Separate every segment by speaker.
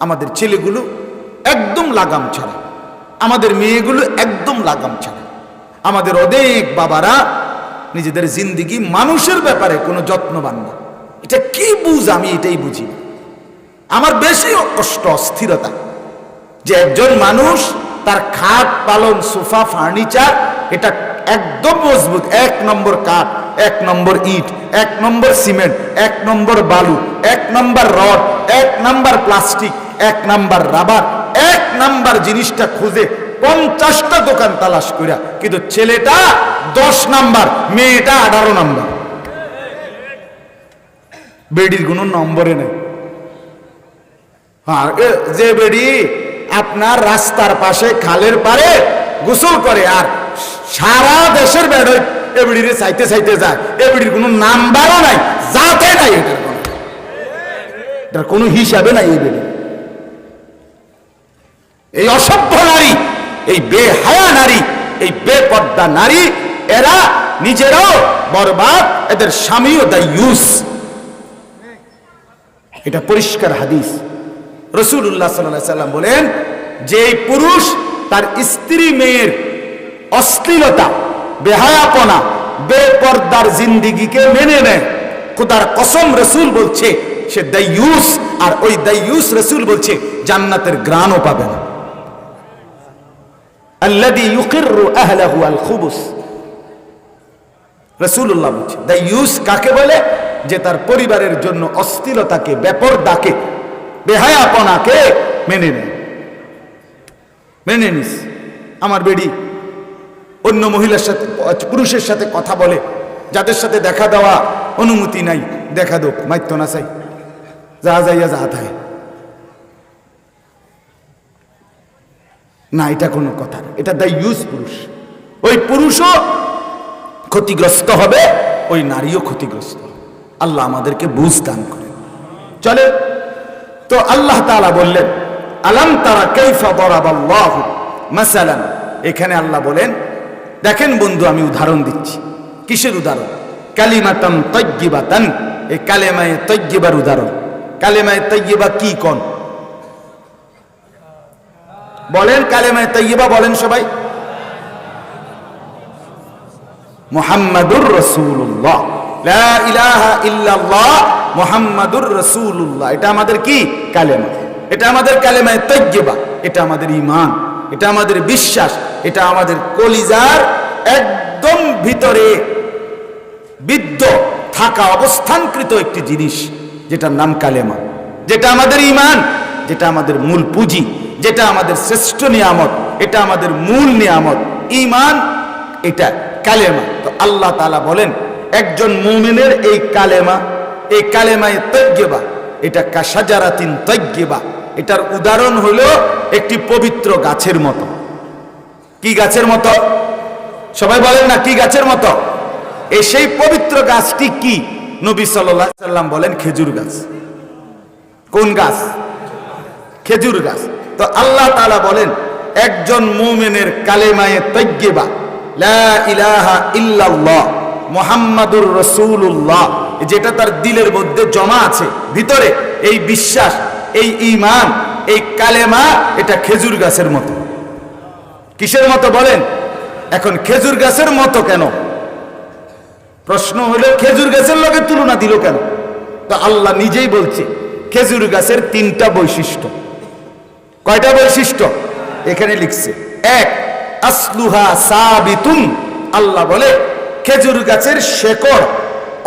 Speaker 1: আমাদের ছেলেগুলো একদম লাগাম ছাড়া। আমাদের মেয়েগুলো একদম লাগাম ছাড়া। আমাদের অনেক বাবারা নিজেদের জিন্দিগি মানুষের ব্যাপারে কোনো যত্নবান না। এটা কি বুঝ আমি এটাই বুঝি আমার বেশি কষ্ট, অস্থিরতা যে একজন মানুষ তার খাট পালন সোফা, ফার্নিচার, এটা একদম মজবুত। এক নম্বর কাঠ, এক নম্বর ইট, এক নম্বর সিমেন্ট, এক নম্বর বালু, এক নম্বর রড, এক নম্বর প্লাস্টিক এক নম্বর রাবার, এক নাম্বার জিনিসটা খুঁজে পঞ্চাশটা দোকান তালাশ কইরা, কিন্তু ছেলেটা দশ নাম্বার, মেয়েটা আঠারো নাম্বার। বেডির কোনো নম্বরে নেই। হ্যাঁ যে বেডি আপনার রাস্তার পাশে খালের পারে গোসল করে আর সারা দেশের বেড এবিডিরে চাইতে চাইতে যায়। এবিডির কোনো নাম্বারও নাই যাতে নাই এটার কোনো। এটার কোনো হিসাবে নাই এই বেডি। এই অসভ্য নারী, এই বেহায়া নারী, এই বেপর্দা নারী, এরা নিজেরাও বরবাদ, এদের স্বামীও দা ইউস এটা পরিষ্কার হাদিস। রসুল্লাহ সাল্লাহ সাল্লাম বলেন যে পুরুষ তার স্ত্রী মেয়ের অশ্লীলতা, বেহায়াপনা, বেপর্দার জিন্দিগিকে মেনে নেয়, খুদার কসম রসুল বলছে, সে দাইয়ুস আর ওই দাইয়ুস রসুল বলছে, জান্নাতের গ্রাণও পাবে না। ইউকিরু আহলাহু আল খুবুস। রসুল্লাহ বলছে দাইয়ুস কাকে বলে? যে তার পরিবারের জন্য অস্থিরতাকে ব্যাপরদাকে বেহায়াপনাকে মেনে নেয়। মেনে নিস। আমার বেডি অন্য মহিলার সাথে, পুরুষের সাথে কথা বলে, যাদের সাথে দেখা দেওয়া অনুমতি নাই, দেখা দোক, মাইত্য না চাই। যা যাইয়া যা থায় না, এটা কোনো কথা এটা দ্য ইউজ পুরুষ। ওই পুরুষও ক্ষতিগ্রস্ত হবে, ওই নারীও ক্ষতিগ্রস্ত আল্লাহ আমাদেরকে বুঝ দান করেন। চলে। তো আল্লাহ তাআলা বললেন, আলাম তারা কাইফা দরাবাল্লাহ মাসালান? এখানে আল্লাহ বলেন, দেখেন বন্ধু, আমি উদাহরণ দিচ্ছি। কিসের উদাহরণ? কালিমাতান তৈগিবাতান এই কালেমায়ে তৈগিবার উদাহরণ। কালেমায়ে তৈগিবা কি কোন? বলেন কালেমায়ে তৈগিবা বলেন সবাই। মুহাম্মাদুর ইল্লাল্লাহ মুহাম্মাদুর এটা আমাদের কি? কালেমা। এটা আমাদের কালেমায়ে এটা আমাদের এটা আমাদের বিশ্বাস। এটা আমাদের কলিজার একদম ভিতরে বিদ্ধ থাকা অবস্থানকৃত একটি জিনিস, যেটার নাম কালেমা। যেটা আমাদের ইমান যেটা আমাদের মূল পুঁজি। যেটা আমাদের শ্রেষ্ঠ নিয়ামত, এটা আমাদের মূল নিয়ামত। ইমান এটা কালেমা। তো আল্লাহ তাআলা বলেন, একজন মুমিনের এই কালেমা, এই কালেমায় তৈগেবা এটা কাসাজারাতিন তৈগেবা এটার উদাহরণ হলো একটি পবিত্র গাছের মতো। কি গাছের মতো? সবাই বলেন না, কি গাছের মতো? এই সেই পবিত্র গাছটি কি? নবী সাল্লাম বলেন খেজুর গাছ। কোন গাছ? খেজুর গাছ। তো আল্লাহ তালা বলেন, একজন মুমিনের কালেমায়ে তৈগেবা ইলাহা মুহাম্মাদুর রাসূলুল্লাহ যেটা তার দিলের মধ্যে জমা আছে, ভিতরে এই বিশ্বাস, এই ইমান এই কালেমা, এটা খেজুর গাছের মতো। কিসের মতো বলেন? এখন খেজুর গাছের মতো কেন? প্রশ্ন হলো, খেজুর গাছের লগে তুলনা দিল কেন? তো আল্লাহ নিজেই বলছে, খেজুর গাছের তিনটা বৈশিষ্ট্য। কয়টা বৈশিষ্ট্য এখানে লিখছে। এক, আসলুহা সাবিতুন। আল্লাহ বলে, খেজুর গাছের শেকড়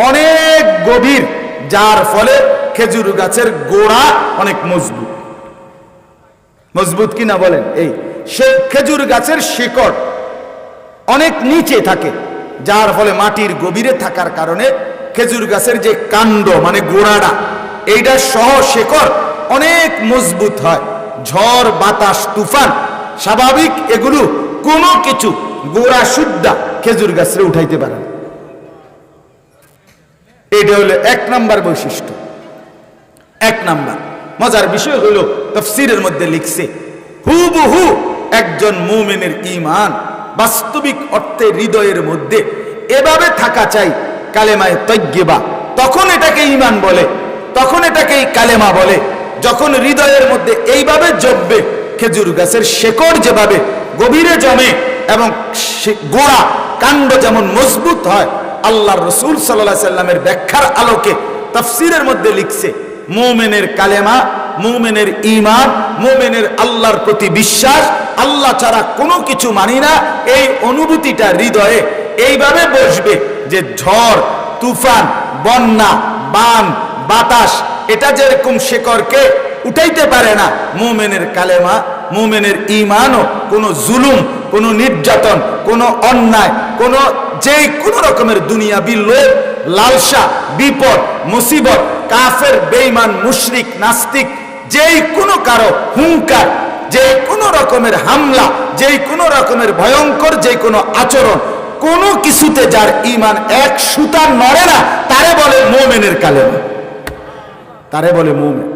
Speaker 1: অনেক গভীর, যার ফলে খেজুর গাছের গোড়া অনেক মজবুত। মজবুত কিনা বলেন? এই খেজুর গাছের শিকড় অনেক নিচে থাকে, যার ফলে মাটির গভীরে থাকার কারণে খেজুর গাছের যে কাণ্ড মানে গোড়াটা এইটা সহ শেকড় অনেক মজবুত হয়। ঝড়, বাতাস, তুফান, স্বাভাবিক এগুলো কোনো কিছু গোড়া সুদ্ধা খেজুর গাছরে উঠাইতে পারে। এটা হলো এক নাম্বার বৈশিষ্ট্য। এক নাম্বার। মজার বিষয় হলো, তফসিরের মধ্যে লিখছে, হুবহু একজন মুমিনের ঈমান বাস্তবিক অর্থে হৃদয়ের মধ্যে এভাবে থাকা চাই কালেমায় তৈগেবা তখন এটাকে ঈমান বলে, তখন এটাকে কালেমা বলে যখন হৃদয়ের মধ্যে এইভাবে জমবে, খেজুর গাছের শেকড় যেভাবে গভীরে জমে এবং গোড়া, কাণ্ড যেমন মজবুত হয় আল্লাহ রসুল সাল্লাহ সাল্লামের ব্যাখ্যার আলোকে তফসিরের মধ্যে লিখছে, মোমেনের কালেমা, মোমেনের ইমান মোমেনের আল্লাহর প্রতি বিশ্বাস, আল্লাহ ছাড়া কোনো কিছু মানি না, এই অনুভূতিটা হৃদয়ে এইভাবে বসবে যে ঝড়, তুফান, বন্যা, বান, বাতাস এটা যেরকম শেকড়কে উঠাইতে পারে না, মোমেনের কালেমা, মোমেনের ইমানও কোনো জুলুম, কোনো নির্যাতন, কোনো অন্যায়, কোনো যে কোনো রকমের দুনিয়াবি লোভ, লালসা, বিপদ, মুসিবত, কাফের, বেঈমান, মুশরিক, নাস্তিক যেই কোনো কারও হুঙ্কার যে কোনো রকমের হামলা যেই কোনো রকমের ভয়ঙ্কর যে কোনো আচরণ, কোনো কিছুতে যার ইমান এক সুতা নড়ে না, তারে বলে মোমেনের কালেমা। তারে বলে মোমেন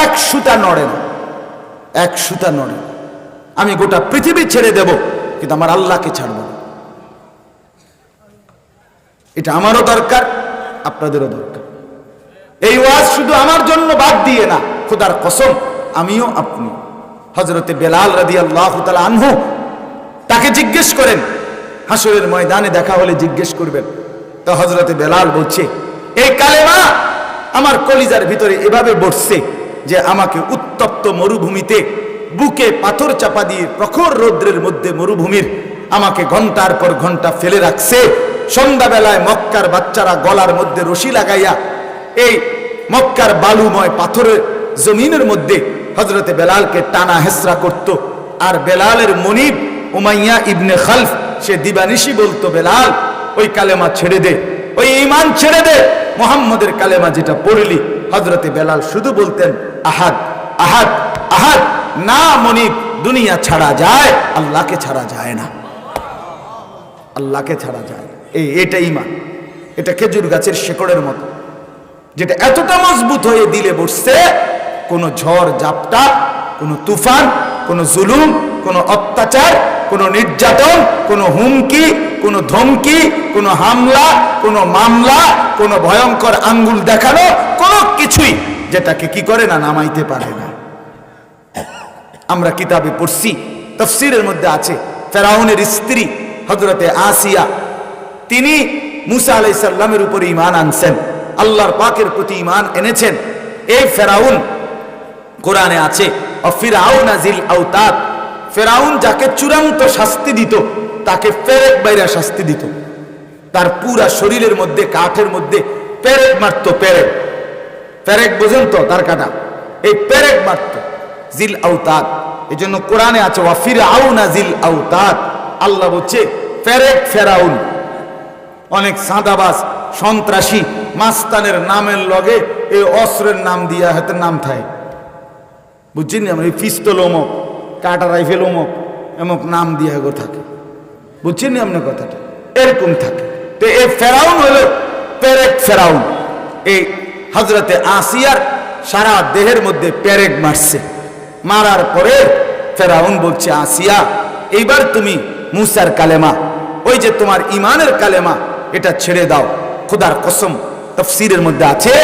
Speaker 1: এক সুতা নড়ে না। এক সুতা নড়ে না। আমি গোটা পৃথিবী ছেড়ে দেব, কিন্তু আমার আল্লাহকে ছাড়ব না। এটা আমারও দরকার, আপনাদেরও দরকার। এই ওয়াজ শুধু আমার জন্য বাদ দিয়ে না, খোদার কসম, আমিও আপনি। হজরতে বেলাল রাদি আল্লাহ আনহু তাকে জিজ্ঞেস করেন হাসরের ময়দানে দেখা হলে জিজ্ঞেস করবেন। তো হজরতে বেলাল বলছে, এই কালেমা আমার কলিজার ভিতরে এভাবে বসছে যে আমাকে উত্তপ্ত মরুভূমিতে বুকে পাথর চাপা দিয়ে প্রখর রৌদ্রের মধ্যে মরুভূমির আমাকে ঘণ্টার পর ঘণ্টা ফেলে রাখছে। সন্ধ্যাবেলায় মক্কার বাচ্চারা গলার মধ্যে রশি লাগাইয়া এই মক্কার বালুময় পাথরের জমিনের মধ্যে হজরতে বেলালকে টানা হেসরা করত। আর বেলালের মনিব উমাইয়া ইবনে খালফ, সে দিবানিশি বলতো, বেলাল, ওই কালেমা ছেড়ে দে, ওই ইমান ছেড়ে দে মোহাম্মদের কালেমা যেটা পড়লি হজরতে বেলাল শুধু বলতেন, আহাদ আহাদ আহাদ, না মনিব, দুনিয়া ছাড়া যায়, আল্লাহকে ছাড়া যায় না। আল্লাহকে ছাড়া যায়। এই, এটা ইমান এটা খেজুর গাছের শেকড়ের মতো। যেটা এতটা মজবুত হয়ে দিলে বসছে, কোনো ঝড়, জাপটা, কোনো তুফান, কোনো জুলুম, কোনো অত্যাচার, কোনো নির্যাতন, কোনো হুমকি কোনো ধমকি, কোনো হামলা, কোনো মামলা, কোনো ভয়ঙ্কর আঙ্গুল দেখানো, কোনো কিছুই যেটাকে কি করে না নামাইতে পারে না। আমরা কিতাবে পড়ছি, তফসিরের মধ্যে আছে, ফেরাউনের স্ত্রী হজরতে আসিয়া, তিনি মুসা আলাই সাল্লামের উপর ইমান আনছেন, আল্লাহর পাকের প্রতি ইমান এনেছেন। এই ফেরাউন, কোরআনে আছে ফিরাউন যাকে চূড়ান্ত শাস্তি দিত তাকে ফেরেক বাইরা শাস্তি দিত। তার পুরা শরীরের মধ্যে, কাঠের মধ্যে পেরেক মারত পেরেক পেরেক বোঝেন তো তার কাটা? এই পেরেক মারত। জিল আউতাত এই জন্য কোরআনে আছে ওয়াফির আউনা জিল আউতাত আল্লাহ বলছে, ফেরেক ফেরাউন। অনেক সাদাবাস সন্ত্রাসী মাস্তানের নামের লগে এই অস্ত্রের নাম দিয়া হাতের নাম থাকে বুঝছেন আমরা? এই পিস্তল অমক কাটা রাইফেল অমক এমক নাম দিয়া থাকে। বুঝছেন আপনার কথাটা? এরকম থাকে। তো এই ফেরাউন হলো পেরেক ফেরাউন। এই হজরতে আসিয়ার সারা দেহের মধ্যে পেরেক মারছে। মারার পরে ফেরাউন বলছে, আসিয়া, এইবার তুমি মুসার কালেমা, ওই যে তোমার ইমানের কালেমা, এটা ছেড়ে দাও। খুদার কসম তফসিরের মধ্যে আছে।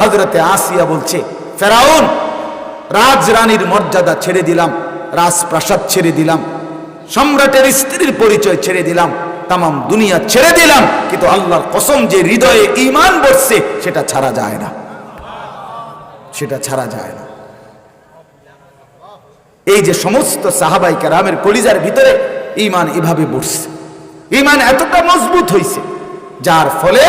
Speaker 1: হজরতে আসিয়া বলছে, ফেরাউন, রাজরানীর মর্যাদা ছেড়ে দিলাম, রাজপ্রাসাদ ছেড়ে দিলাম। সম্রাটের স্ত্রীর পরিচয় ছেড়ে দিলাম, তামাম দুনিয়া ছেড়ে দিলাম, কিন্তু আল্লাহর কসম যে হৃদয়ে ইমান বসছে, সেটা ছাড়া যায় না। সেটা ছাড়া যায় না। এই যে সমস্ত সাহাবাই কেরামের কলিজার ভিতরে ইমান এভাবে বসছে। ইমান এতটা মজবুত হয়েছে যার ফলে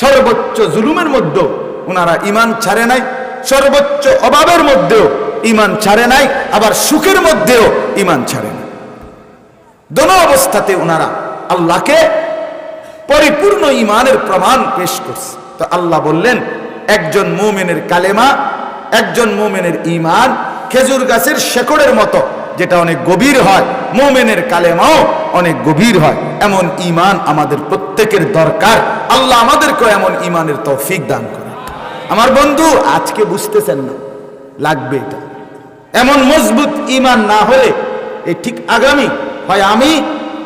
Speaker 1: সর্বোচ্চ জুলুমের মধ্যেও ওনারা ইমান ছাড়ে নাই, সর্বোচ্চ অভাবের মধ্যেও ইমান ছাড়ে নাই, আবার সুখের মধ্যেও ইমান ছাড়ে না দোনো অবস্থাতে ওনারা আল্লাহকে পরিপূর্ণ ইমানের প্রমাণ পেশ করছে। তো আল্লাহ বললেন, একজন মোমেনের কালেমা, একজন মোমেনের ইমান খেজুর গাছের শেকড়ের মতো, যেটা অনেক গভীর হয়, মোমেনের কালেমাও অনেক গভীর হয়। এমন ইমান আমাদের প্রত্যেকের দরকার। আল্লাহ আমাদেরকে এমন ইমানের তৌফিক দান করে আমার বন্ধু, আজকে বুঝতেছেন না, লাগবে এটা। এমন মজবুত ইমান না হলে এই ঠিক আগামী হয় আমি,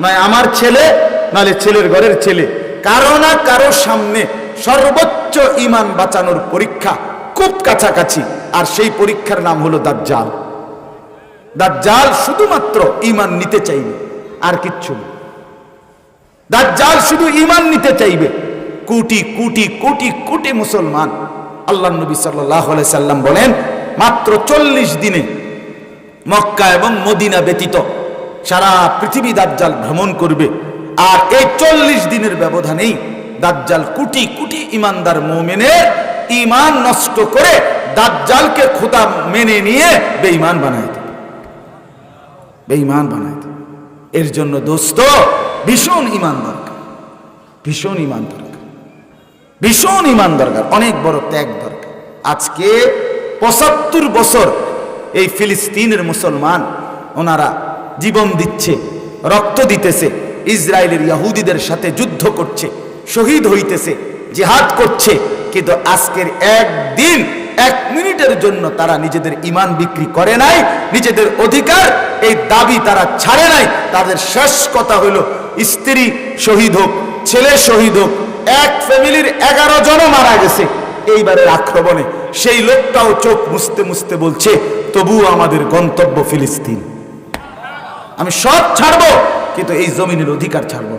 Speaker 1: নয় আমার ছেলে, নাহলে ছেলের ঘরের ছেলে। কারও না কারও সামনে সর্বোচ্চ ইমান বাঁচানোর পরীক্ষা খুব কাছাকাছি। আর সেই পরীক্ষার নাম হলো দাজ্জাল। দাজ্জাল শুধুমাত্র ইমান নিতে চাইবে, আর কিচ্ছু না। দাজ্জাল শুধু ইমান নিতে চাইবে। কোটি কোটি কোটি কোটি মুসলমান আল্লাহ নবী সাল্লাহ সাল্লাম বলেন, মাত্র চল্লিশ দিনে মক্কা এবং মদিনা ব্যতীত সারা পৃথিবী দাজ্জাল ভ্রমণ করবে। আর এই চল্লিশ দিনের ব্যবধানেই দাজ্জাল কোটি কোটি ইমানদার মোমেনের ইমান নষ্ট করে দাজ্জালকে খোদা মেনে নিয়ে বেঈমান বানায় দেবে। বেঈমান বানায় দেবে। এর জন্য দোস্ত, ভীষণ ইমান দরকার। ভীষণ ইমান দরকার। ভীষণ ইমান দরকার। অনেক বড় ত্যাগ দরকার। আজকে পঁচাত্তর বছর এই ফিলিস্তিনের মুসলমান, ওনারা জীবন দিচ্ছে, রক্ত দিতেছে, ইসরায়েলের ইয়াহুদিদের সাথে যুদ্ধ করছে, শহীদ হইতেছে, জেহাদ করছে, কিন্তু আজকের একদিন, এক মিনিটের জন্য তারা নিজেদের ইমান বিক্রি করে নাই, নিজেদের অধিকার এই দাবি তারা ছাড়ে নাই। তাদের শেষ কথা হলো, স্ত্রী শহীদ হোক, ছেলে শহীদ হোক, এক ফ্যামিলির এগারো জনও মারা গেছে। এইবারের আক্রমণে সেই লোকটাও চোখ মুছতে মুছতে বলছে, তবুও আমাদের গন্তব্য ফিলিস্তিন। আমি সব ছাড়বো, কিন্তু এই জমিনের অধিকার ছাড়বো।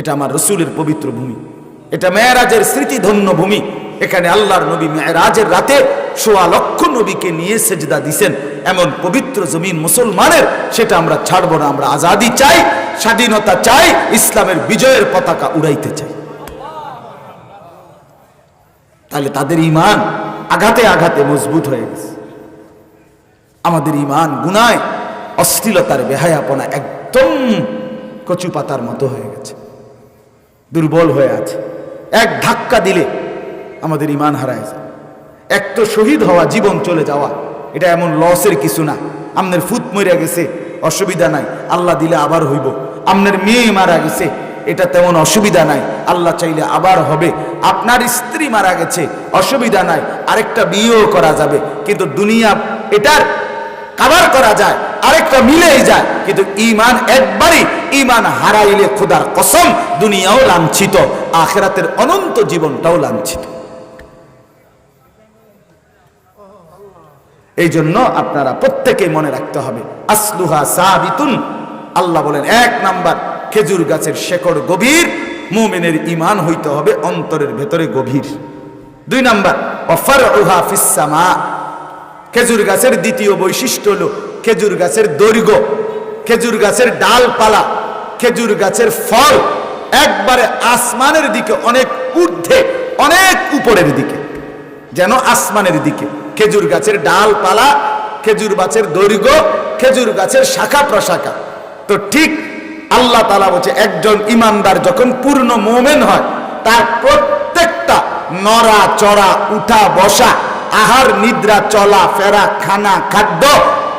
Speaker 1: এটা আমার রসুলের পবিত্র ভূমি। এটা মেয়েরাজের স্মৃতিধন্য ভূমি। এখানে আল্লাহর নবী মেয়েরাজের রাতে সোয়া লক্ষ নবীকে নিয়ে সেজদা দিছেন। এমন পবিত্র জমিন মুসলমানের, সেটা আমরা ছাড়বো না। আমরা আজাদি চাই, স্বাধীনতা চাই, ইসলামের বিজয়ের পতাকা উড়াইতে চাই। তাহলে তাদের ইমান আঘাতে আঘাতে মজবুত হয়ে গেছে। আমাদের ইমান গুনায় অশ্লীলতার বেহায়াপনা একদম কচু পাতার মতো হয়ে গেছে। দুর্বল হয়ে আছে। এক ধাক্কা দিলে আমাদের ইমান হারায় যায়। এক তো শহীদ হওয়া, জীবন চলে যাওয়া, এটা এমন লসের কিছু না। আমনের ফুত মরে গেছে, অসুবিধা নাই। আল্লাহ দিলে আবার হইব। আমনের মেয়ে মারা গেছে, এটা তেমন অসুবিধা নাই। আল্লাহ চাইলে আবার হবে। আপনার স্ত্রী মারা গেছে, অসুবিধা নাই। আরেকটা বিয়েও করা যাবে। কিন্তু দুনিয়া এটার কাবার করা যায়। আরেকটা মিলেই যায়। কিন্তু ইমান একবারই ইমান হারাইলে খোদার কসম দুনিয়াও লাঞ্ছিত, আখেরাতের অনন্ত জীবনটাও লাঞ্ছিত। এই জন্য আপনারা প্রত্যেকে মনে রাখতে হবে, আসলুহা সাবিতুন, আল্লাহ বলেন এক নাম্বার, খেজুর গাছের শেকড় গভীর, মুমিনের ইমান হইতে হবে অন্তরের ভেতরে গভীর। দুই নাম্বার অফার উহা ফিসামা খেজুর গাছের দ্বিতীয় বৈশিষ্ট্য হলো খেজুর গাছের দৈর্ঘ্য খেজুর গাছের ডালপালা, খেজুর গাছের ফল একবারে আসমানের দিকে, অনেক ঊর্ধ্বে, অনেক উপরের দিকে, যেন আসমানের দিকে। খেজুর গাছের ডালপালা, খেজুর গাছের দৈর্ঘ্য খেজুর গাছের শাখা প্রশাখা। তো ঠিক আল্লাহ তালা বলছে, একজন ইমানদার যখন পূর্ণ মোমেন হয়, তার প্রত্যেকটা নড়া চড়া উঠা বসা আহার, নিদ্রা চলা ফেরা খানা, খাদ্য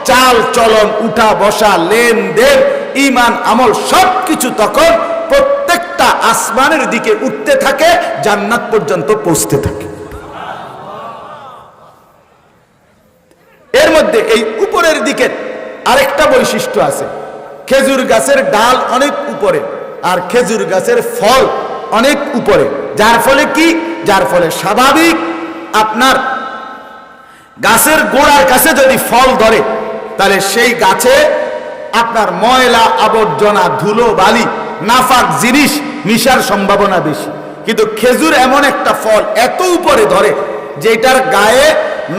Speaker 1: চাল, চলন, উঠা, বসা, লেনদেন ইমান আমল, সবকিছু তখন প্রত্যেকটা আসমানের দিকে উঠতে থাকে, জান্নাত পর্যন্ত পৌঁছতে থাকে। এর মধ্যে এই উপরের দিকে আরেকটা বৈশিষ্ট্য আছে। খেজুর গাছের ডাল অনেক উপরে আর খেজুর গাছের ফল অনেক উপরে। যার ফলে কি? যার ফলে স্বাভাবিক আপনার গাছের গোড়ার কাছে যদি ফল ধরে তাহলে সেই গাছে আপনার ময়লা, আবর্জনা, ধুলো, বালি, নাফাক জিনিস মিশার সম্ভাবনা বেশি। কিন্তু খেজুর এমন একটা ফল এত উপরে ধরে যেটার গায়ে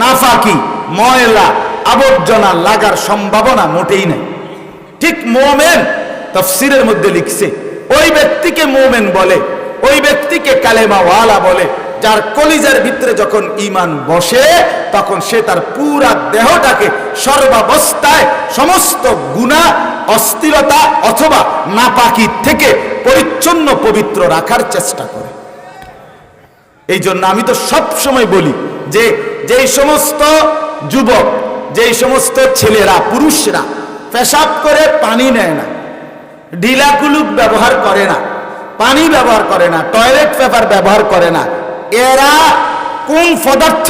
Speaker 1: নাফাকি, ময়লা, আবর্জনা লাগার সম্ভাবনা মোটেই নেই। ঠিক মোমেন তফসিরের মধ্যে লিখছে, ওই ব্যক্তিকে মোমেন বলে, ওই ব্যক্তিকে কালেমাওয়ালা বলে যার কলিজার ভিতরে যখন ইমান বসে, তখন সে তার পুরা দেহটাকে সর্বাবস্থায় সমস্ত গুণা, অস্থিরতা অথবা নাপাকি থেকে পরিচ্ছন্ন পবিত্র রাখার চেষ্টা করে। এই জন্য আমি তো সব সময় বলি যে, যেই সমস্ত যুবক, যেই সমস্ত ছেলেরা, পুরুষরা পেশাব করে পানি নেয় না ঢিলা কুলুক ব্যবহার করে না, পানি ব্যবহার করে না, টয়লেট পেপার ব্যবহার করে না এরা কোন পদার্থ?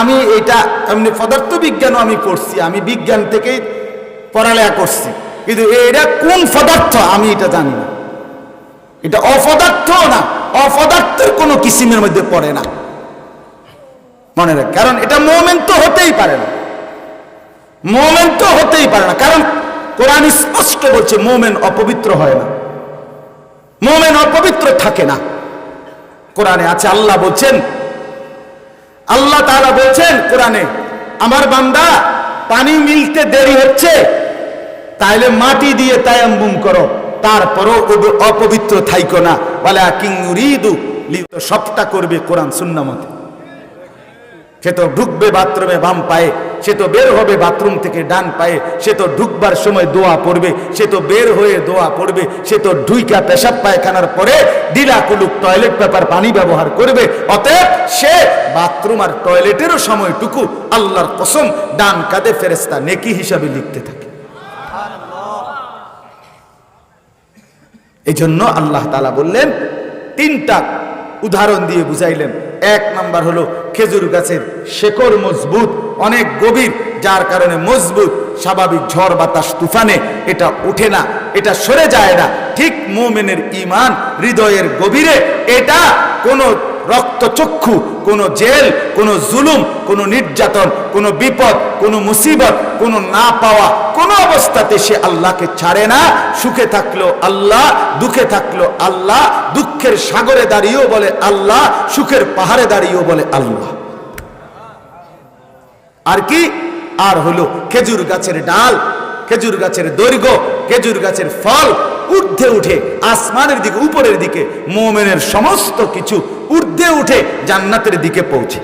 Speaker 1: আমি এটা এমনি পদার্থ বিজ্ঞানও আমি পড়ছি, আমি বিজ্ঞান থেকেই পড়ালেখা করছি। কিন্তু এরা কোন পদার্থ? আমি এটা জানি না। এটা অপদার্থ না অপদার্থের কোনো কিসিমের মধ্যে পড়ে না। মনে রাখ, কারণ এটা মোমেন তো হতেই পারে না। মোমেন তো হতেই পারে না, কারণ কোরআন স্পষ্ট বলছে, মোমেন অপবিত্র হয় না। মোমেন অপবিত্র থাকে না। কোরআনে আছে, আল্লাহ বলছেন, আল্লাহ তারা বলছেন কোরআনে, আমার বান্দা, পানি মিলতে দেরি হচ্ছে, তাইলে মাটি দিয়ে তায়াম্বুম করো, তারপরও অপবিত্র থাইকো না। বলে কিং রিদু সবটা করবে কোরআন সুন্না মতে। সে তো ঢুকবে বাথরুমে বাম পায়ে, সে তো বের হবে বাথরুম থেকে ডান পায়ে, সে তো ঢুকবার সময় দোয়া পড়বে, সে তো বের হয়ে দোয়া পড়বে, সে তো ঢুইকা পেশাব পায়খানার পরে ডিলা কুলুক টয়লেট পেপার পানি ব্যবহার করবে, অতএব সে বাথরুম আর টয়লেটেরও সময়টুকু আল্লাহর কসম ডান কাঁধে ফেরেস্তা নেকি হিসাবে লিখতে থাকে। এই জন্য আল্লাহ তালা বললেন, তিনটা উদাহরণ দিয়ে বুঝাইলেন। এক নাম্বার হলো খেজুর গাছের শেকড় মজবুত, অনেক গভীর, যার কারণে মজবুত, স্বাভাবিক ঝড় বাতাস তুফানে এটা উঠে না, এটা সরে যায় না। ঠিক মোমেনের ইমান হৃদয়ের গভীরে, এটা কোনো রক্তচক্ষু, কোনো জেল, কোনো জুলুম, কোনো নির্যাতন, কোনো বিপদ, কোনো মুসিবত, কোনো না পাওয়া, কোনো অবস্থাতে সে আল্লাহকে ছাড়ে না। সুখে থাকল আল্লাহ, দুঃখে থাকল আল্লাহ, দুঃখের সাগরে দাঁড়িয়েও বলে আল্লাহ, সুখের পাহাড়ে দাঁড়িয়েও বলে আল্লাহ। আর কি? আর হলো খেজুর গাছের ডাল খেজুর গাছের দৈর্ঘ্য, খেজুর গাছের ফল ঊর্ধ্বে উঠে, আসমানের দিকে, উপরের দিকে, মোমেনের সমস্ত কিছু ঊর্ধ্বে উঠে জান্নাতের দিকে পৌঁছে।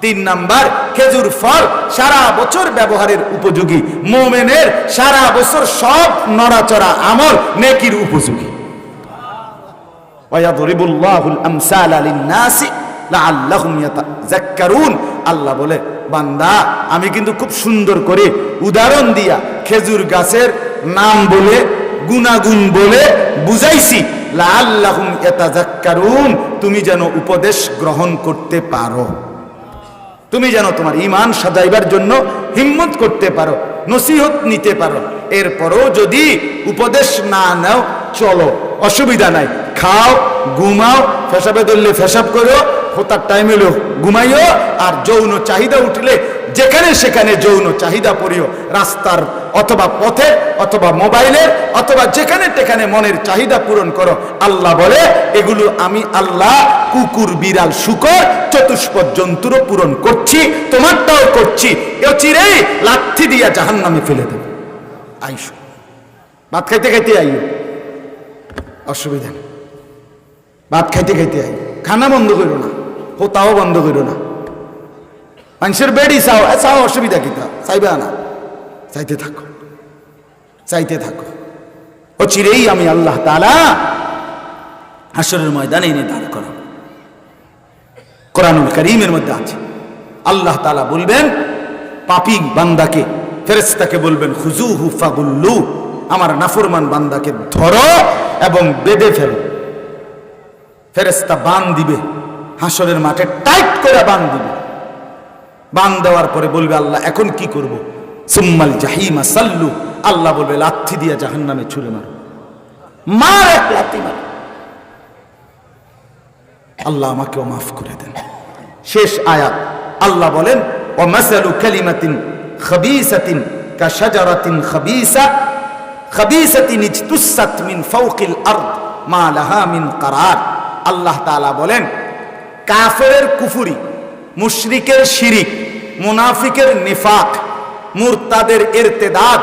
Speaker 1: তিন নাম্বার, খেজুর ফল সারা বছর ব্যবহারের উপযোগী, মোমেনের সারা বছর সব নড়াচড়া আমল নেকির উপযোগী। ওয়ায়াদরিবুল্লাহুল আমসালা লিন-নাসি লাআল্লাহুম আল্লাহ বলে, বান্দা, আমি কিন্তু খুব সুন্দর করে উদাহরণ দিয়া খেজুর গাছের নাম বলে, গুণাগুণ বলে বুঝাইছি। তুমি যেন উপদেশ গ্রহণ করতে পারো। তুমি যেন তোমার ইমান সাজাইবার জন্য হিম্মত করতে পারো, নসিহত নিতে পারো। এরপরও যদি উপদেশ না নাও, চলো, অসুবিধা নাই। খাও, ঘুমাও, ফেসাবে ধরলে ফেসাব করো হোতার টাইম এলো, ঘুমাইও আর যৌন চাহিদা উঠলে যেখানে সেখানে যৌন চাহিদা পড়িও। রাস্তার অথবা পথে, অথবা মোবাইলের অথবা যেখানে সেখানে মনের চাহিদা পূরণ করো। আল্লাহ বলে, এগুলো আমি আল্লাহ কুকুর, বিড়াল, শুকর, চতুষ্পদ জন্তুরও পূরণ করছি, তোমারটাও করছি। এ চিরেই লাথি দিয়া জাহান নামে ফেলে দেবে। আইসো। ভাত খাইতে খাইতে আইও। অসুবিধা নেই। ভাত খাইতে খাইতে আই খানা বন্ধ করো না। হোতাও বন্ধ করো না। মানুষের বেড়ি চাও চাও, অসুবিধা কি তা? চাইবে না। চাইতে থাকো। চাইতে থাকো। ও চিরেই আমি আল্লাহ তালা হাসরের ময়দানে এনে দাঁড় করাবো। কোরআনুল করিমের মধ্যে আছে। আল্লাহ তালা বলবেন, পাপি বান্দাকে ফেরেস্তাকে বলবেন হুজু হুফাগুল্লু আমার নাফরমান বান্দাকে ধরো এবং বেঁধে ফেলো। ফেরেস্তা বান দিবে হাসরের মাঠে টাইট করে বান দিবে। বান দেওয়ার পরে বলবে, আল্লাহ, এখন কি করব? সুম্মাল জাহিমা সাল্লু। আল্লাহ বলবে, লাথি দিয়ে জাহান্নামে ছুড়ে মারো। মার এক লাথি মার। আল্লাহ আমাকেও মাফ করে দেন। শেষ আয়াত। আল্লাহ বলেন ও মাসালু কালিমাতিন খাবিসাতিন কা শাজারাতিন খাবিসা। খাবিসাতিন ইজতুসাত মিন ফাওকিল আরদ মা লাহা মিন কারার। আল্লাহ তাআলা বলেন কাফেরের কুফুরি, মুশরিকের শিরিক, মুনাফিকের নিফাক, মুরতাদের ইরতেদাদ,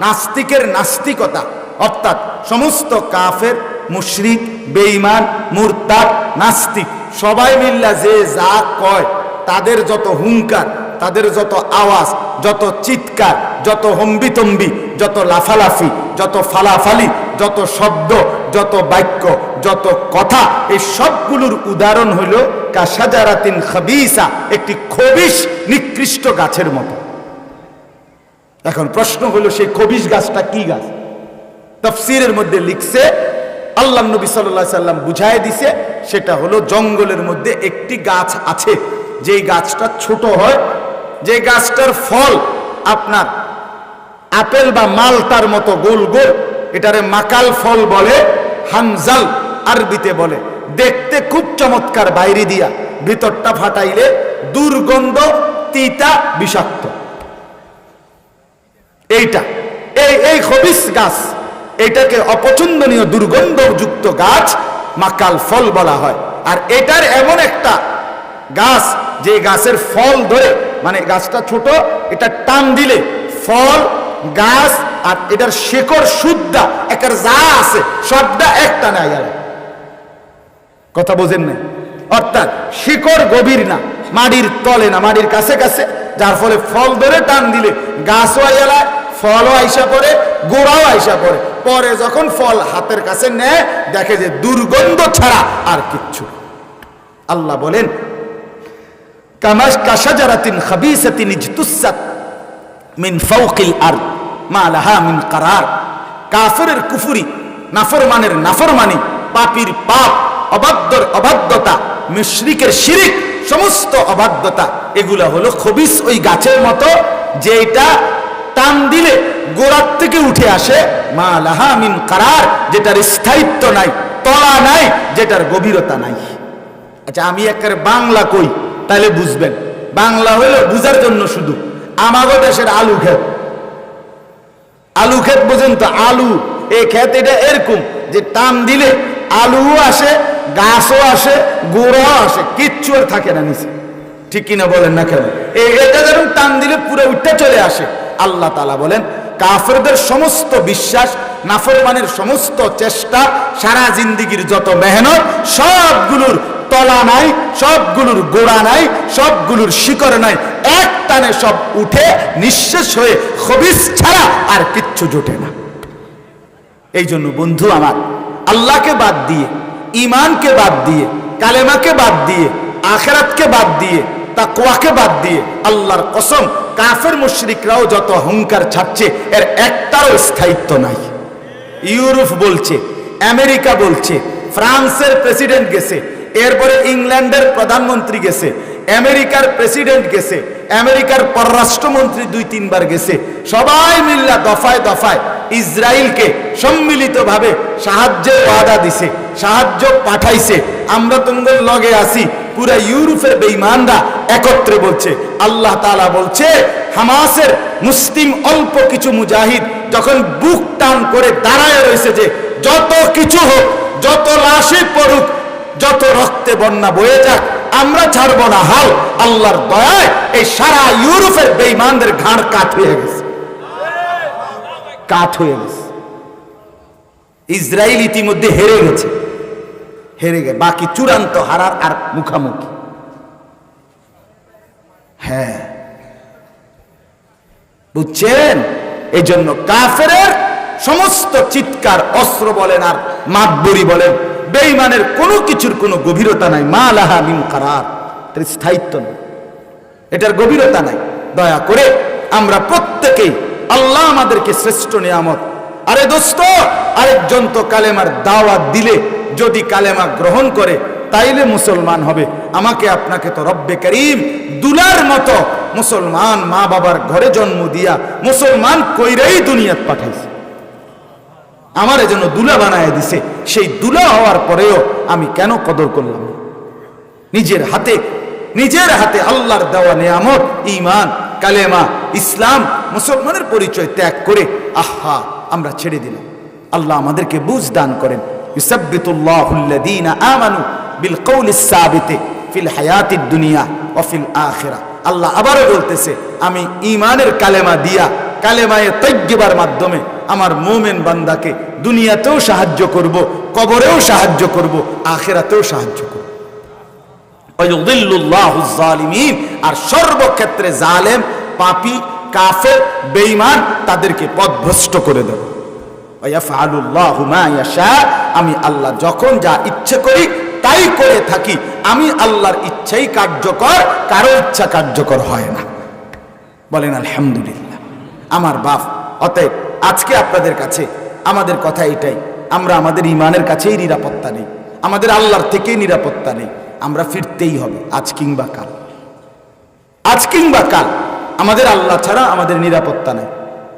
Speaker 1: নাস্তিকের নাস্তিকতা, অর্থাৎ সমস্ত কাফের, মুশরিক, বেঈমান, মুরতাদ, নাস্তিক, সবাই মিল্লা যে যা কয়, তাদের যত হুঙ্কার তাদের যত আওয়াজ, যত চিৎকার, যত হম্বিতম্বি, যত লাফালাফি, যত ফালাফালি যত শব্দ, যত বাক্য, যত কথা, এই সবগুলোর উদাহরণ হইল কাসাজারাতিন খাবিসা, একটি খবিস নিকৃষ্ট গাছের মতো। এখন প্রশ্ন হলো, সেই খবিস গাছটা কি গাছ? তফসিরের মধ্যে লিখছে, আল্লাহ নবী সাল্লাহ সাল্লাম বুঝাই দিছে, সেটা হলো জঙ্গলের মধ্যে একটি গাছ আছে। যেই গাছটা ছোট হয় যে গাছটার ফল আপনার আপেল বা মালটার মতো গোল গোল এটারে মাকাল ফল বলে হানজাল আরবিতে বলে। দেখতে খুব চমৎকার বাইরে দিয়া, ভিতরটা ফাটাইলে দুর্গন্ধ, তিতা, বিষাক্ত। এইটা, এই এই খবিস গাছ, এটাকে অপছন্দনীয় দুর্গন্ধযুক্ত গাছ মাকাল ফল বলা হয়। আর এটার এমন একটা গাছ, যে গাছের ফল ধরে মানে গাছটা ছোট, এটা টান দিলে ফল গাছ আর এটার শেকড় শুদ্ধা, একার যা আছে, সবটা একটা নাই আর। কথা বোঝেন নাই? অর্থাৎ শিকড় গভীর না, মাটির তলে না, মাটির কাছে কাছে, যার ফলে ফল ধরে টান দিলে গাছও এলায় ফলও আইসা পড়ে, গোড়াও আইসা পড়ে। পরে যখন ফল হাতের কাছে নেয়, দেখে যে দুর্গন্ধ ছাড়া আর কিচ্ছু না। আল্লাহ বলেন, কামাশ কাশাজারাতিন খাবিসাতিন ইজতুসাত মিন ফাওকিল আরদ, মা লাহা মিন কারার। কাফিরের কুফরি, নাফরমানের নাফরমানি, পাপীর পাপ, অবাধ্যর অবাধ্যতা, মুশরিকের শিরিক, সমস্ত অবাধ্যতা, এগুলা হলো খবিস ওই গাছের মতো যেটা টান দিলে গোড়ার থেকে উঠে আসে, মা লাহা মিন কারার, যেটার স্থায়িত্ব নাই, তলা নাই, যেটার গভীরতা নাই। আচ্ছা আমি একেবারে বাংলা কই, তাহলে বুঝবেন। বাংলা হলো বুঝার জন্য শুধু। আমাগো দেশের আলু ক্ষেত। আলু ক্ষেত বোঝেন তো, আলু, এই ক্ষেত এটা এরকম যে টান দিলে আলুও আসে, গাছও আসে, গোড়াও আসে, কিচ্ছু আর থাকে না নিচে। ঠিক কিনা বলেন না কেন? এই- এটা যেরকম টান দিলে পুরো উঠে চলে আসে। আল্লাহ তালা বলেন, কাফেরদের সমস্ত বিশ্বাস, নাফরমানের সমস্ত চেষ্টা, সারা জিন্দিগির যত মেহনত, সবগুলোর তলা নাই, সবগুলোর গোড়া নাই, সবগুলোর শিকড় নাই এক টানে সব উঠে নিঃশেষ হয়ে খবিস ছাড়া আর কিচ্ছু জোটে না। এই জন্য বন্ধু আমার, আল্লাহকে বাদ দিয়ে ইমানকে বাদ দিয়ে, কালেমাকে বাদ দিয়ে, আখেরাতকে বাদ দিয়ে, তাকওয়াকে বাদ দিয়ে আল্লাহর কসম কাফের মুশরিকরাও যত অহংকার ছাড়ছে, এর একটাও স্থায়িত্ব নাই। ইউরোপ বলছে, আমেরিকা বলছে, ফ্রান্সের প্রেসিডেন্ট গেছে, এরপরে ইংল্যান্ডের প্রধানমন্ত্রী গেছে আমেরিকার প্রেসিডেন্ট গেছে, আমেরিকার পররাষ্ট্রমন্ত্রী দুই, তিনবার গেছে। সবাই মিল্লা দফায় দফায় ইসরায়েলকে সম্মিলিতভাবে সাহায্যের ওয়াদা দিছে, সাহায্য পাঠাইছে। আমরা তোমাদের লগে আছি, পুরা ইউরোপের বেঈমানরা একত্রে বলছে। আল্লাহ তাআলা বলছে, হামাসের মুসলিম অল্প কিছু মুজাহিদ যখন বুক টান করে দাঁড়ায় রয়েছে যে, যত কিছু হোক, যত লাশই পড়ুক যত রক্তে বন্যা বয়ে যাক, আমরা ছাড়ব না। হাল আল্লাহর দয়ায় এই সারা ইউরোপের বেঈমানদের ঘাড় কাঠ হয়ে গেছে। কাঠ হয়ে গেছে। ইসরায়েল ইতিমধ্যে হেরে গেছে। হেরে গে বাকি চূড়ান্ত হারার আর মুখামুখি। হ্যাঁ। বুঝছেন? এই জন্য কাফের সমস্ত চিৎকার, অস্ত্র বলেন আর মাতবরি বলেন বেঈমানের কোনো কিছুর কোনো গভীরতা নাই। মা লাহা মিন কারার। এটার স্থায়িত্ব নেই। এটার গভীরতা নাই। দয়া করে আমরা প্রত্যেকেই আল্লাহ আমাদেরকে শ্রেষ্ঠ নিয়ামত। আরে দোস্ত, আরেকজন তো কালেমার দাওয়াত দিলে, যদি কালেমা গ্রহণ করে, তাইলে মুসলমান হবে। আমাকে আপনাকে তো রব্বে করিম দুলার মতো মুসলমান মা বাবার ঘরে জন্ম দিয়া মুসলমান কইরাই দুনিয়াত পাঠাইছে। আমার জন্য দুলা বানায় দিছে। সেই দুলা হওয়ার পরেও আমি কেন কদর করলাম? নিজের হাতে নিজের হাতে আল্লাহর দেওয়া নিয়ামত ইমান কালেমা, ইসলাম, মুসলমানের পরিচয় ত্যাগ করে, আহা, আমরা ছেড়ে দিলাম। আল্লাহ আমাদেরকে বুঝ দান করেন। আমানু বিল সাবিতে ফিল হায়াতিদ দুনিয়া ওয়া ফিল আখিরা। আল্লাহ আবারও বলতেছে, আমি ইমানের কালেমা দিয়া, কালেমায়ে তৈজ্ঞবার মাধ্যমে আমার মোমেন বান্দাকে দুনিয়াতেও সাহায্য করব, কবরেও সাহায্য করব, আখেরাতেও সাহায্য করব। আর সর্বক্ষেত্রে জালেম, পাপি, কাফের, বেঈমান তাদেরকে পথভ্রষ্ট করে দেব। আমি আল্লাহ যখন যা ইচ্ছে করি তাই করে থাকি। আমি আল্লাহর ইচ্ছাই কার্যকর, কারও ইচ্ছা কার্যকর হয় না। বলেন আলহামদুলিল্লাহ। আমার বাপ অতএব আজকে আপনাদের কাছে আমাদের কথা এটাই। আমরা আমাদের ইমানের কাছেই নিরাপত্তা নেই। আমাদের আল্লাহর থেকেই নিরাপত্তা নেই। আমরা ফিরতেই হবে আজ কিংবা কাল। আজ কিংবা কাল। আমাদের আল্লাহ ছাড়া আমাদের নিরাপত্তা নেই।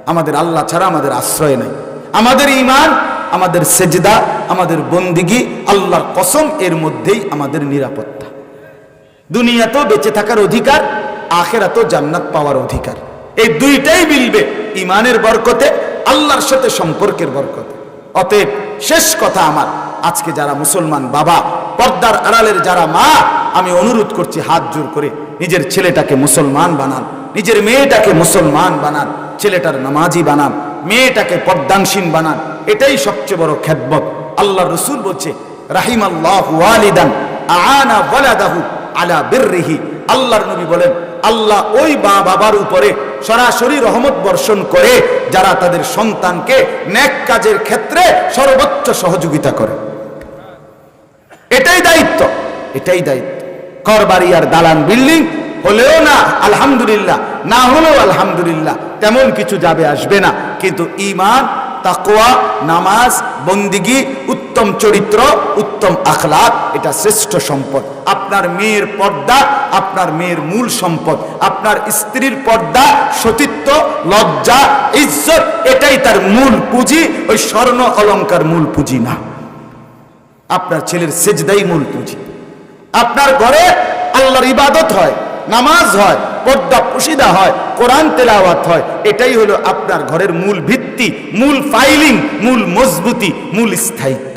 Speaker 1: আমাদের আল্লাহ ছাড়া আমাদের আশ্রয় নেই। আমাদের ইমান আমাদের সেজদা, আমাদের বন্দিগি, আল্লাহর কসম, এর মধ্যেই আমাদের নিরাপত্তা। দুনিয়াতেও বেঁচে থাকার অধিকার, আখেরাতেও জান্নাত পাওয়ার অধিকার। এই দুইটাই মিলবে। ইমানের বরকতে, আল্লাহর সাথে সম্পর্কের বরকতে। অতএব শেষ কথা আমার, আজকে যারা মুসলমান বাবা, পর্দার আড়ালের যারা মা, আমি অনুরোধ করছি হাত জোর করে নিজের ছেলেটাকে মুসলমান বানান, নিজের মেয়েটাকে মুসলমান বানান, ছেলেটার নামাজি বানান, মেয়েটাকে পদ্মানসীন বানান, এটাই সবচেয়ে বড় খেদমত। আল্লাহ রসুল বলছে রাহিম আল্লাহ ওয়ালিদান আনা ওয়ালাদাহু আলা বিররিহি। আল্লাহর নবী বলেন, আল্লাহ ওই মা বাবার উপরে সরাসরি রহমত বর্ষণ করে, যারা তাদের সন্তানকে ন্যাক কাজের ক্ষেত্রে সর্বোচ্চ সহযোগিতা করে। এটাই দায়িত্ব এটাই দায়িত্ব। করবাড়ি আর দালান বিল্ডিং হলেও না, আলহামদুলিল্লাহ, না হলেও আলহামদুলিল্লাহ, তেমন কিছু যাবে আসবে না। কিন্তু ইমান তাকোয়া নামাজ, বন্দিগি, উত্তম চরিত্র, উত্তম আখলাক, এটা শ্রেষ্ঠ সম্পদ। আপনার মেয়ের পর্দা, আপনার মেয়ের মূল সম্পদ। আপনার স্ত্রীর পর্দা, সতীত্ব, লজ্জা, ইজ্জত, এটাই তার মূল পুঁজি, ওই স্বর্ণ অলঙ্কার মূল পুঁজি না। আপনার ছেলের সেজদাই মূল পুঁজি। আপনার ঘরে আল্লাহর ইবাদত হয়। নামাজ হয়, পর্দা পুশিদা হয়, কোরআন তেলাওয়াত হয়, এটাই হলো আপনার ঘরের মূল ভিত্তি, মূল ফাইলিং মূল মজবুতি, মূল স্থায়িত্ব।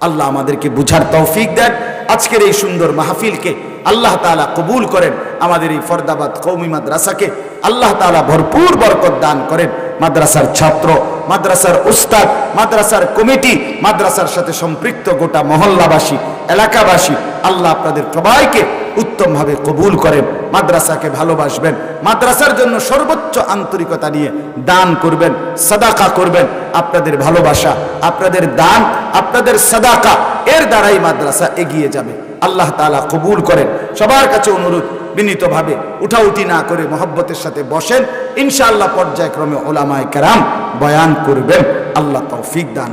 Speaker 1: আল্লাহ আমাদেরকে বুঝার তৌফিক দেন। আজকের এই সুন্দর মাহফিলকে আল্লাহ তাআলা কবুল করেন। আমাদের এই ফরদাবাদ কৌমি মাদ্রাসাকে আল্লাহ তাআলা ভরপুর বরকত দান করেন। মাদ্রাসার ছাত্র, মাদ্রাসার উস্তাদ, মাদ্রাসার কমিটি, মাদ্রাসার সাথে সম্পৃক্ত গোটা মহল্লাবাসী, এলাকাবাসী, আল্লাহ আপনাদের সবাইকে উত্তমভাবে কবুল করেন মাদ্রাসাকে ভালোবাসবেন। মাদ্রাসার জন্য সর্বোচ্চ আন্তরিকতা নিয়ে দান করবেন, সাদাকা করবেন। আপনাদের ভালোবাসা, আপনাদের দান, আপনাদের সাদাকা, এর দ্বারাই মাদ্রাসা এগিয়ে যাবে। আল্লাহ তাআলা কবুল করেন। সবার কাছে অনুরোধ, বিনীতভাবে উঠাউঠি না করে মহব্বতের সাথে বসেন। ইনশাআল্লাহ পর্যায়ক্রমে ওলামায় কেরাম বয়ান করবেন। আল্লাহ তৌফিক দান